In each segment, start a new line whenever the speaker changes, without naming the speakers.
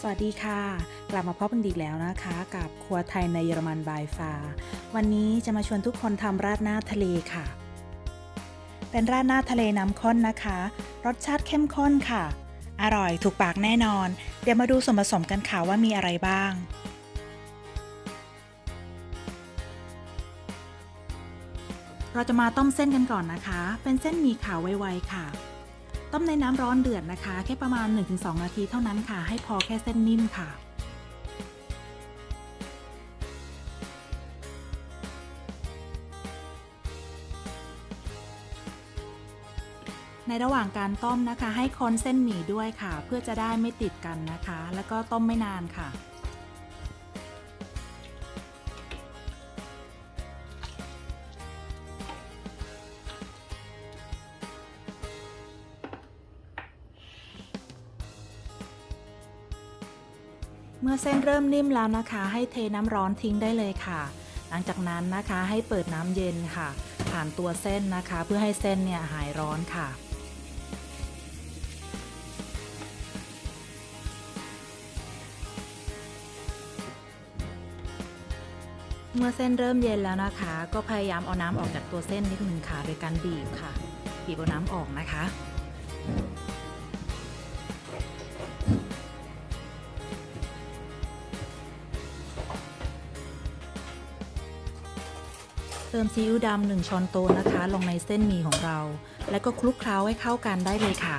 สวัสดีค่ะ กลับมาพบกันอีกแล้วนะคะ กับครัวไทยในเยอรมันบายฟาวันนี้จะมาชวนทุกคนทำราดหน้าทะเลค่ะ เป็นราดหน้าทะเลน้ำข้นนะคะ รสชาติเข้มข้นค่ะ อร่อยถูกปากแน่นอน เดี๋ยวมาดูส่วนผสมกันค่ะว่ามีอะไรบ้างเราจะมาต้มเส้นกันก่อนนะคะ เป็นเส้นหมี่ขาวไวๆค่ะ ต้มในน้ำร้อนเดือดนะคะ แค่ประมาณ 1-2 นาทีเท่านั้นค่ะ ให้พอแค่เส้นนิ่มค่ะในระหว่างการต้มนะคะ ให้คนเส้นหมี่ด้วยค่ะ เพื่อจะได้ไม่ติดกันนะคะ แล้วก็ต้มไม่นานค่ะ มื่อเส้นเริ่มนิ่มแล้วนะคะ ให้เทน้ำร้อนทิ้งได้เลยค่ะ หลังจากนั้นนะคะให้เปิดน้ำเย็นค่ะ ผ่านตัวเส้นนะคะ เพื่อให้เส้นเนี่ยหายร้อนค่ะเมื่อเส้นเริ่มเย็นแล้วนะคะ ก็พยายามเอาน้ำออกจากตัวเส้นนิดนึงค่ะโดยการบีบค่ะ บีบเอาน้ำออกนะคะ เติมซีอิ๊วดำหนึ่งช้อนโต๊ะนะคะ ลงในเส้นหมี่ของเรา แล้วก็คลุกเคล้าให้เข้ากันได้เลยค่ะ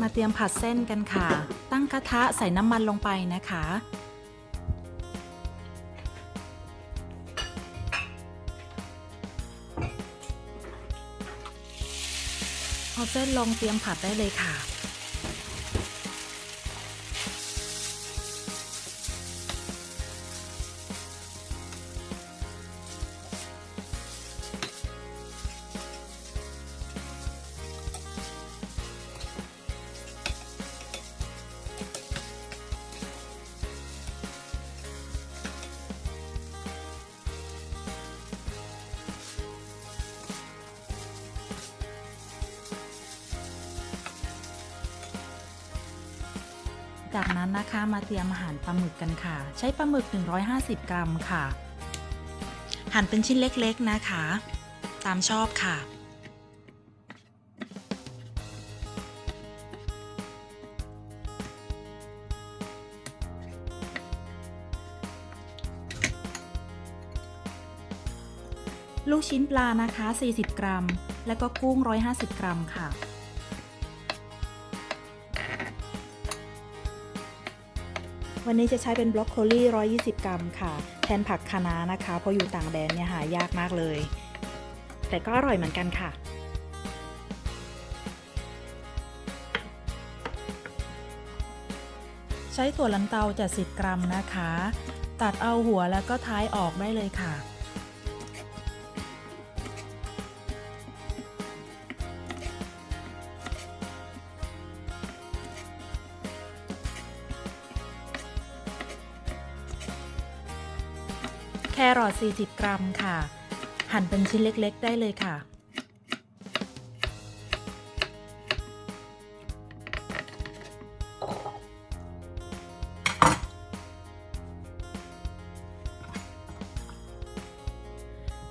มาเตรียมผัดเส้นกันค่ะ ตั้งกระทะใส่น้ำมันลงไปนะคะ เอาเส้นลงเตรียมผัดได้เลยค่ะ จากนั้นนะคะมาเตรียมอาหารปลาหมึกกันค่ะ ใช้ปลาหมึก 150 กรัมค่ะ หั่นเป็นชิ้นเล็กๆนะคะ ตามชอบค่ะ ลูกชิ้นปลานะคะ 40 กรัม และก็กุ้ง 150 กรัมค่ะ วันนี้จะใช้เป็นบล็อกโคลี่ 120 กรัมค่ะ แทนผักคะน้านะคะ เพราะอยู่ต่างแดนเนี่ยหายากมากเลย แต่ก็อร่อยเหมือนกันค่ะ ใช้ถั่วลันเตา70 กรัมนะคะ ตัดเอาหัวแล้วก็ท้ายออกได้เลยค่ะ แครอท40 กรัมค่ะ หั่นเป็นชิ้นเล็กๆ ได้เลยค่ะ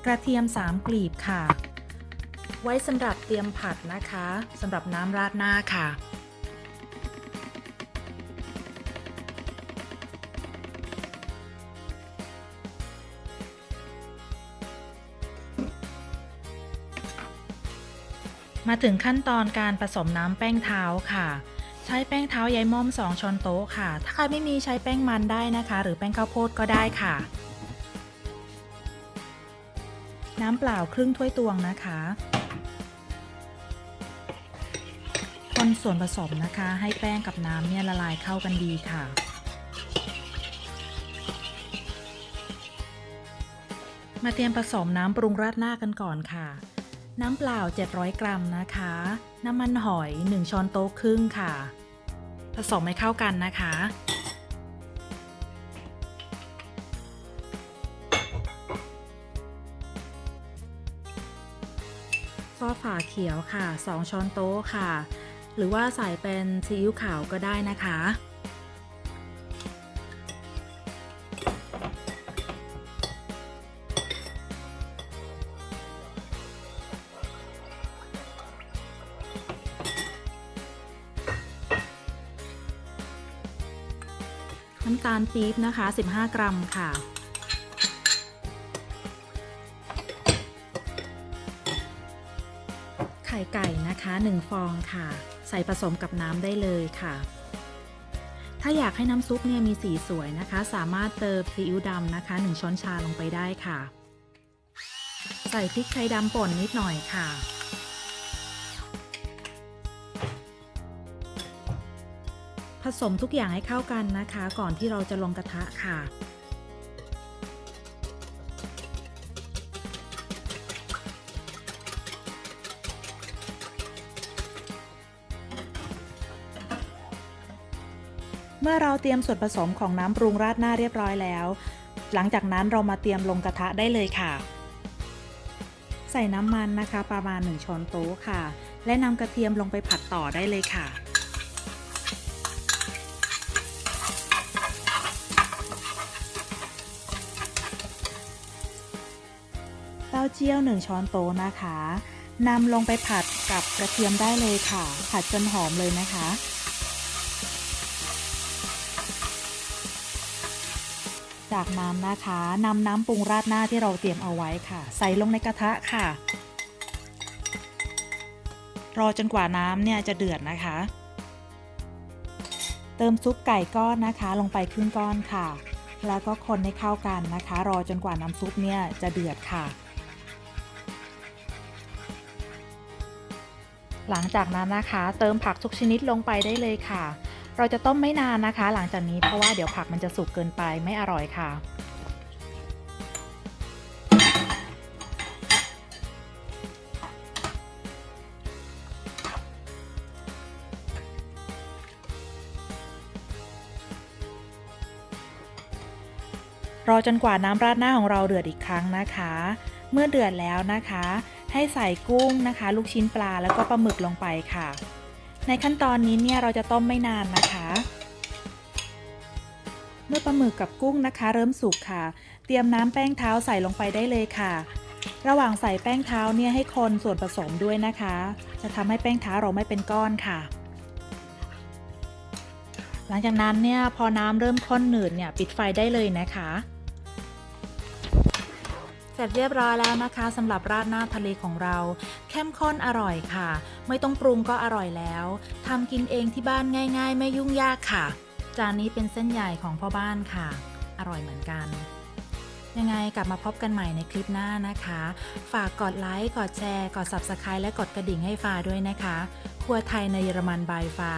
กระเทียม 3 กลีบค่ะ ไว้สำหรับเตรียมผัดนะคะสำหรับน้ำราดหน้าค่ะ มาถึงขั้นตอนการผสมน้ำแป้งเท้าค่ะ ใช้แป้งเท้ายายม่อม 2ช้อนโต๊ะค่ะ ถ้าใครไม่มีใช้แป้งมันได้นะคะ หรือแป้งข้าวโพดก็ได้ค่ะ น้ำเปล่าครึ่งถ้วยตวงนะคะคนส่วนผสมนะคะ ให้แป้งกับน้ำเนี่ยละลายเข้ากันดีค่ะมาเตรียมผสมน้ำปรุงราดหน้ากันก่อนค่ะ น้ำเปล่า 700 กรัมนะคะ น้ำมันหอย 1 ช้อนโต๊ะครึ่งค่ะ ผสมให้เข้ากันนะคะ ซอสฝาเขียวค่ะ 2 ช้อนโต๊ะค่ะ หรือว่าใส่เป็นซีอิ๊วขาวก็ได้นะคะ น้ำตาลปี๊บนะคะ 15 กรัมค่ะ ไข่ไก่นะคะ 1 ฟองค่ะ ใส่ผสมกับน้ำได้เลยค่ะ ถ้าอยากให้น้ำซุปเนี่ยมีสีสวยนะคะ สามารถเติมซีอิ๊วดำนะคะ 1 ช้อนชาลงไปได้ค่ะ ใส่พริกไทยดำป่นนิดหน่อยค่ะ ผสมทุกอย่างให้เข้ากันนะคะ ก่อนที่เราจะลงกระทะค่ะ เมื่อเราเตรียมส่วนผสมของน้ำปรุงราดหน้าเรียบร้อยแล้ว หลังจากนั้นเรามาเตรียมลงกระทะได้เลยค่ะ ใส่น้ำมันนะคะประมาณ 1 ช้อนโต๊ะค่ะ และนำกระเทียมลงไปผัดต่อได้เลยค่ะ เต้าเจี้ยว 1 ช้อนโต๊ะนะคะนำลงไปผัดกับกระเทียมได้เลยค่ะ ผัดจนหอมเลยนะคะ จากนั้นนะคะนำน้ำปรุงราดหน้าที่เราเตรียมเอาไว้ค่ะ ใส่ลงในกระทะค่ะ รอจนกว่าน้ำเนี่ยจะเดือดนะคะ เติมซุปไก่ก้อนนะคะ ลงไปครึ่งก้อนค่ะ แล้วก็คนให้เข้ากันนะคะ รอจนกว่าน้ำซุปเนี่ยจะเดือดค่ะ หลังจากนั้นนะคะ เติมผักทุกชนิดลงไปได้เลยค่ะ เราจะต้มไม่นานนะคะ หลังจากนี้เพราะว่าเดี๋ยวผักมันจะสุกเกินไปไม่อร่อยค่ะรอจนกว่าน้ำราดหน้าของเราเดือดอีกครั้งนะคะ เมื่อเดือดแล้วนะคะ ให้ใส่กุ้งนะคะ ลูกชิ้นปลาแล้วก็ปลาหมึกลงไปค่ะ ในขั้นตอนนี้เนี่ยเราจะต้มไม่นานนะคะ เมื่อปลาหมึกกับกุ้งนะคะ เริ่มสุกค่ะ เตรียมน้ำแป้งเท้าใส่ลงไปได้เลยค่ะ ระหว่างใส่แป้งเท้าเนี่ยให้คนส่วนผสมด้วยนะคะ จะทำให้แป้งเท้าเราไม่เป็นก้อนค่ะหลังจากนั้นเนี่ยพอน้ำเริ่มข้นหนืดเนี่ยปิดไฟได้เลยนะคะ ร็จเรียบร้อยแล้วนะคะสำหรับราดหน้าทะเลของเรา เข้มข้นอร่อยค่ะ ไม่ต้องปรุงก็อร่อยแล้วทำกินเองที่บ้านง่าย ๆ ไม่ยุ่งยากค่ะ จานนี้เป็นเส้นใหญ่ของพ่อบ้านค่ะ อร่อยเหมือนกัน ยังไงกลับมาพบกันใหม่ในคลิปหน้านะคะ ฝากกดไลค์กดแชร์กด Subscribe และกดกระดิ่งให้ฟ้าด้วยนะคะ ครัวไทยในเยอรมันบายฟ้า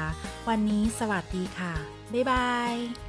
วันนี้สวัสดีค่ะบ๊ายบาย